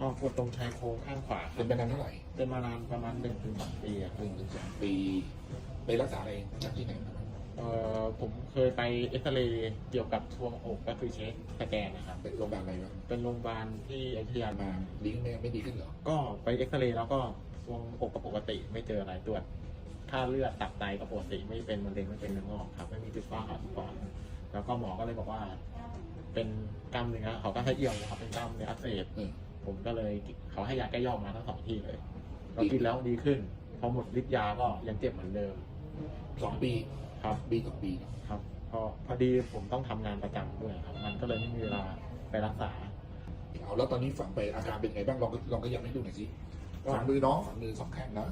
อ๋อปวดตรงชายโครงข้างขวาคเป็รับนไปนานเท่าไหร่เป็นมานานประมาณหนึ่งถึงสองปีอะครับหนึ่งถึงสองปีไปรักษาอะไรจากที่ไหนมาเอ่อผมเคยไปเอ็กซเรย์เกี่ยวกับช่วงอกก็คือเช็คสแกนนะครับ เป็นโรงพยาบาลอะไรวะเป็นโรงพยาบาลที่อยุธยามา มาดีขึ้นไหมไม่ดีขึ้นเหรอก็ไปเอ็กซเรย์แล้วก็ช่วงอกก็ปกติไม่เจออะไรตรวจค่าเลือดตับไตก็ปกติไม่เป็นมะเร็งไม่เป็นเนื้องอกครับไม่มีจุดฝ้าขาวที่ปอดแล้วก็หมอก็เลยบอกว่า เป็นกล้ามเนื้อเขาก็ให้เอี่ยวนะครับเป็นกล้ามเนื้ออักเสบ อืม ผมก็เลยเขาให้ยาแก้ย่อมาทั้งสองที่เลยเรากินแล้วดีขึ้น พอหมดฤทธิ์ยาก็ยังเจ็บเหมือนเดิมสองปีครับปีสองปีครับพอพอดีผมต้องทำงานประจำด้วยครับ มันก็เลยไม่มีเวลาไปรักษาเอาแล้วตอนนี้ฝังไปอาการเป็นไงบ้างลองลองก็ยังให้ดูหน่อยสิก็ฝังมือน้องฝังมือสองข้างนะ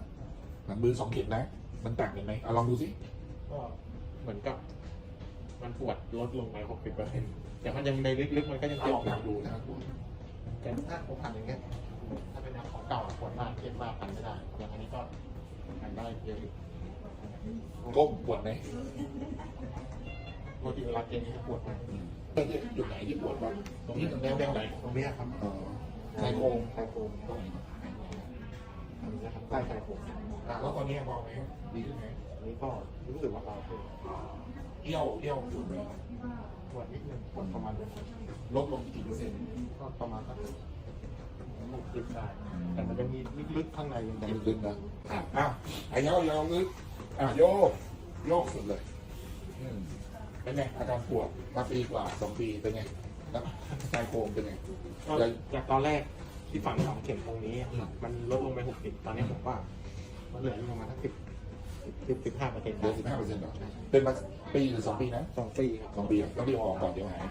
ฝังมือสองเข็มนะ มันต่างกันไหมเอาลองดูสิก็เหมือนกับมันปวดลดลงไปหกสิบเปอร์เซ็นต์แต่มันยังในลึกๆมันก็ยังเอาเจ็บลองอยู่ดูนะ แต่ถ้าผมผ่านอย่างเงี้ยถ้าเป็นแนวของเก่าปวดมากเครียดมากผ่านไม่ได้อย่างอันนี้ก็ผ่านได้เยอะอยู่ก้มปวดไหมปกติเวลาเก่งจะปวดมากอืมจุดไหนที่ปวดบ้างตรงนี้ตรงแนวแดงไหนตรงเนี้ยครับอ๋อชายโครงชายโครงตรงนี้นะครับใต้ชายโครง อะแล้วตอนนี้มองไหมดีขึ้นไหมอันนี้ก็รู้สึกว่าเราคือเอี้ยวเอี้ยวปวดไหมปวดนิดนึงปวดประมาณเลดลงกี่เปอร์เซ็นต์ก็ประมาณสักหกสิบได้แต่มันจะมีลึกๆข้างในยังยังลึกนะอะอ้าวไอ้เย้ายาลึกอะโยกโยกสุดเลยเป็นไงอาการปวดมาปีกว่าสองปีเป็นไงแล้วชายโครงเป็นไงจากตอนแรกที่ฝังสองเข็มตรงนี้มมันลดลงไปหกสิบตอนนี้ผมว่า มันเหลืออยู่ประมาณสักสิบสิบสิบห้าเปอร์เซ็นต์เหลือสิบห้าเปอร์เซ็นต์หรอเป็นมาปีหรือสองปีนะสองปีครับสองปีอะต้องรีบเอาออกก่อนเดี๋ยวหาย